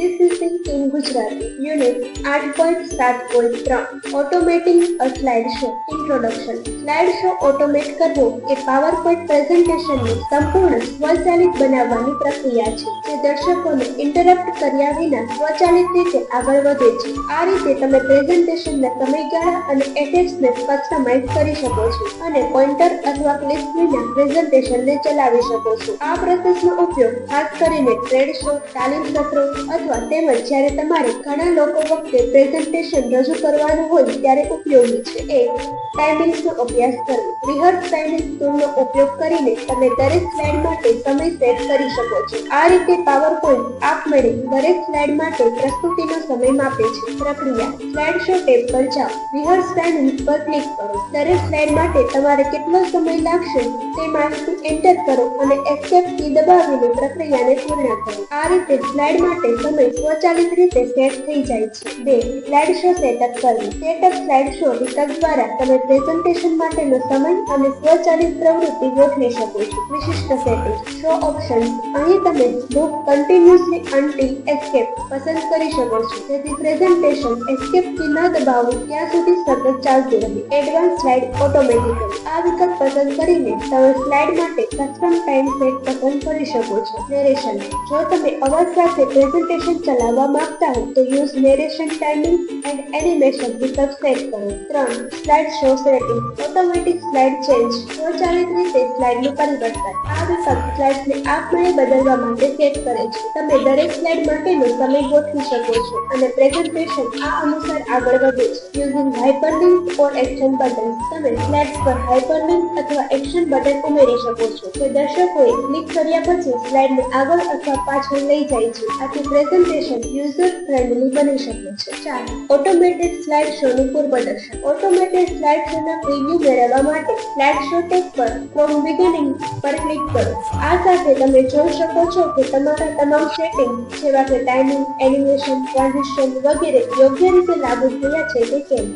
GCC in Gujarati unit આઠ point સાત point ત્રણ automating a slide show introduction slide show automate કરવો એ પાવર પોઈન્ટ પ્રેઝન્ટેશનને સંપૂર્ણ સ્વચાલિત બનાવવાની પ્રક્રિયા છે જે દર્શકોને ઇન્ટરપ્ટ કર્યા વિના સ્વચાલિત રીતે આગળ વધે છે આ રીતે તમે પ્રેઝન્ટેશનના સમયગાળા અને એટેચને કસ્ટમાઇઝ કરી શકો છો અને પોઇન્ટર અથવા ક્લિપ વિના પ્રેઝન્ટેશનને ચલાવી શકો છો। આ પ્રોસેસનો ઉપયોગ ખાસ કરીને ટ્રેડ શો તાલીમ સત્રો અથવા તેમજ જ્યારે તમારે ઘણા લોકો વખતે પ્રેઝન્ટેશન રજૂ કરવાનું હોય ત્યારે ઉપયોગી છે. એક ટાઈમિંગ્સનો અભ્યાસ કરવો. રિહર્સ ટાઈમિંગ ટૂલનો ઉપયોગ કરીને તમે દરેક સ્લાઇડ માટે સમય સેટ કરી શકો છો. આ રીતે પાવર પોઈન્ટ આપમેળે દરેક સ્લાઇડ માટે પ્રસ્તુતિનો સમય માપે છે. પ્રક્રિયા. સ્લાઇડ શો ટેબ પર જાઓ. રિહર્સ ટાઈમિંગ પર ક્લિક કરો. દરેક સ્લાઇડ માટે તમારે કેટલો સમય લાગશે તે માહિતી એન્ટર કરો અને એસ્કેપ કી દબાવીને પ્રક્રિયાને પૂર્ણ કરો. આ રીતે સ્લાઇડ માટે સમય સ્વચાલિત રીતે સેટ થઈ જાય છે. બે સ્લાઇડ શો સેટઅપ કરવું. સેટઅપ સ્લાઇડ શો વિકલ્પ દ્વારા તમે પ્રેઝન્ટેશન માટેનો સમય અને સ્વચાલિત પ્રવૃત્તિ ગોઠવી શકો છો. વિશિષ્ટ સેટિંગ શો ઓપ્શન્સ અહીં તમે બુક કન્ટિન્યુઅસલી અનટિલ એસ્કેપ પસંદ કરી શકો છો. જેથી પ્રેઝન્ટેશન એસ્કેપ કી ન દબાવો ત્યાં સુધી સતત ચાલતું રહે. એડવાન્સ સ્લાઇડ ઓટોમેટિકલી આ વિકલ્પ પસંદ કરીને તમે સ્લાઇડ માટે કસ્ટમ ટાઈમ સેટ પસંદ કરી શકો છો. નેરેશન જો તમે અવાજ સાથે પ્રેઝન્ટેશન ચલાવવા માંગતા હો તો use narration timing and animation વિકલ્પ સેટ કરો. ત્રણ slide show setting automatic slide change સ્વચાલિત રીતે સ્લાઇડનું પરિવર્તન. આ વિકલ્પ સ્લાઇડ્સને આપમેળે બદલવા માટે સેટ કરે છે. તમે દરેક સ્લાઇડ માટેનો સમય ગોઠવી શકો છો અને પ્રેઝન્ટેશન આ અનુસાર આગળ વધે છે. Using hyperlink or action button તમે સ્લાઇડ્સ પર હાઇપરલિંક અથવા એક્શન બટન ઉમેરી શકો છો. જે દર્શકોએ ક્લિક કર્યા પછી સ્લાઇડને આગળ અથવા પાછળ લઈ જાય છે. આથી પ્રેઝન્ટેશન યુઝર ફ્રેન્ડલી બની શકે છે. ચાર ઓટોમેટેડ સ્લાઇડ શોનું પૂર્વદર્શન ઓટોમેટેડ સ્લાઇડ શોના પ્રિવ્યુ મેળવવા માટે સ્લાઇડ શો ટેબ પર ફ્રોમ બિગિનિંગ પર ક્લિક કરો. આ સાથે તમે જોઈ શકો છો કે તમારા તમામ સેટિંગ જેવા કે ટાઈમિંગ એનિમેશન ટ્રાન્ઝિશન વગેરે યોગ્ય રીતે લાગુ થયા છે કે કેમ.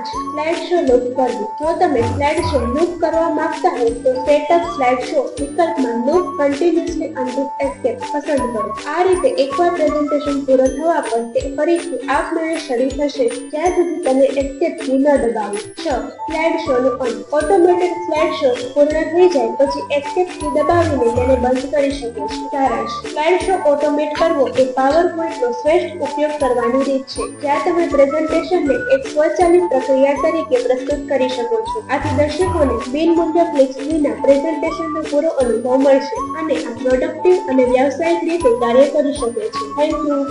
પાંચ સ્લાઇડ શો લૂપ કરવું. જો તમે સ્લાઇડ શો લૂપ કરવા માંગતા હો તો સેટઅપ સ્લાઇડ શો વિકલ્પમાં લૂપ કન્ટિન્યુઅસલી અનલૂપ એસ્કેપ પસંદ કરો. આ રીતે એકવાર પ્રેઝન્ટેશન પૂરો થવા પર તે ફરીથી આપમેળે શરૂ થશે. જ્યાં સુધી તમે એસ્કેપ કી ન દબાવો. છ સ્લાઇડ શો નો અંત. ઓટોમેટેડ સ્લાઇડ શો પૂર્ણ થઈ જાય પછી એસ્કેપ કી દબાવીને તેને બંધ કરી શકો છો. સારાંશ. સ્લાઇડ શો ઓટોમેટ કરવો એ પાવર પોઈન્ટનો શ્રેષ્ઠ ઉપયોગ કરવાની રીત છે. જ્યાં તમે પ્રેઝન્ટેશનને એક સ્વચાલિત પ્રક્રિયા તરીકે પ્રસ્તુત કરી શકો છો. આથી દર્શકોને બિનમૂલ્ય ફ્લિક્સ વિના પ્રેઝન્ટેશનનો પૂરો અનુભવ મળશે અને આ પ્રોડક્ટિવ અને વ્યાવસાયિક રીતે કાર્ય કરી શકે છે. Thank you